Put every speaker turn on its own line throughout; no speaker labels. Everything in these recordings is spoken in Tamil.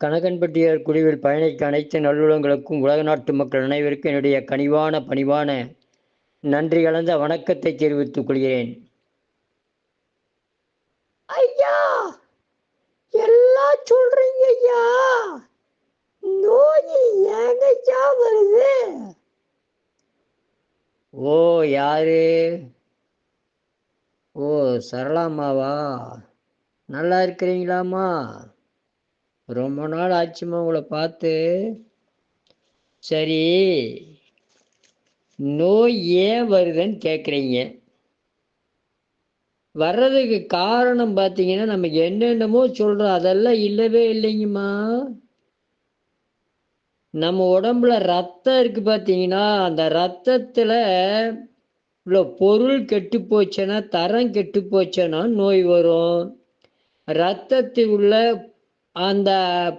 கனகன்பட்டியார் குழுவில் பயணிக்க அனைத்து நல்லுள்ளங்களுக்கும் உலக நாட்டு மக்கள் அனைவருக்கும் என்னுடைய கனிவான பணிவான நன்றி கலந்த வணக்கத்தை தெரிவித்துக் கொள்கிறேன்.
ஐயா! எல்லாம் சொல்றீங்க ஐயா! நோய் ஏங்கச்சா வருது?
ஓ யாரு? ஓ சரளாமாவா நல்லா இருக்கிறீங்களாம்மா? ரொம்ப நாள் ஆச்சுமா உங்களை பார்த்து. சரி நோய் ஏன் வருதுன்னு கேட்குறீங்க. வர்றதுக்கு காரணம் பார்த்தீங்கன்னா நம்ம என்னென்னமோ சொல்கிறோம் அதெல்லாம் இல்லவே இல்லைங்கம்மா. நம்ம உடம்புல ரத்தம் இருக்கு பார்த்தீங்கன்னா அந்த ரத்தத்தில் உள்ள பொருள் கெட்டு போச்சுன்னா தரம் கெட்டு போச்சுன்னா நோய் வரும். ரத்தத்தில் உள்ள அந்த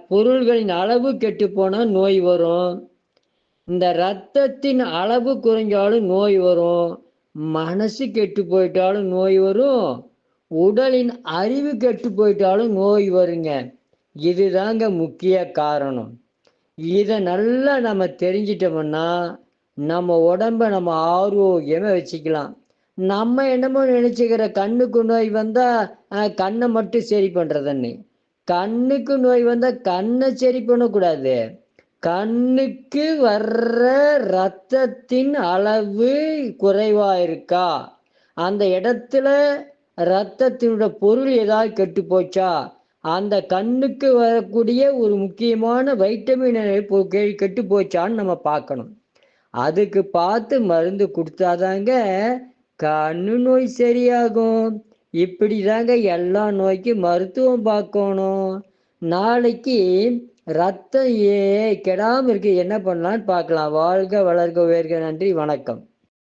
பொருள்களின் அளவு கெட்டு போனால் நோய் வரும். இந்த ரத்தத்தின் அளவு குறைஞ்சாலும் நோய் வரும். மனசு கெட்டு போயிட்டாலும் நோய் வரும். உடலின் அறிவு கெட்டு போயிட்டாலும் நோய் வருங்க. இதுதாங்க முக்கிய காரணம். இதை நல்லா நம்ம தெரிஞ்சிட்டோம்னா நம்ம உடம்ப நம்ம ஆரோக்கியமாக வச்சுக்கலாம். நம்ம என்னமோ நினச்சிக்கிற கண்ணுக்கு நோய் வந்தால் கண்ணை மட்டும் சரி பண்ணுறதுன்னு கண்ணுக்கு நோய் வந்தால் கண்ணை சரி பண்ணக்கூடாது. கண்ணுக்கு வர்ற ரத்தத்தின் அளவு குறைவா இருக்கா? அந்த இடத்துல ரத்தத்தினோட பொருள் ஏதாவது கெட்டு போச்சா? அந்த கண்ணுக்கு வரக்கூடிய ஒரு முக்கியமான வைட்டமின் கெட்டு போச்சான்னு நம்ம பார்க்கணும். அதுக்கு பார்த்து மருந்து கொடுத்தாதாங்க கண்ணு நோய் சரியாகும். இப்படி தாங்க எல்லா நோய்க்கும் மருத்துவம் பார்க்கணும். நாளைக்கு ரத்தம் ஏ கெடாமல் இருக்கு. என்ன பண்ணலான்னு பார்க்கலாம். வாழ்க வளர்க உயர்க. நன்றி. வணக்கம்.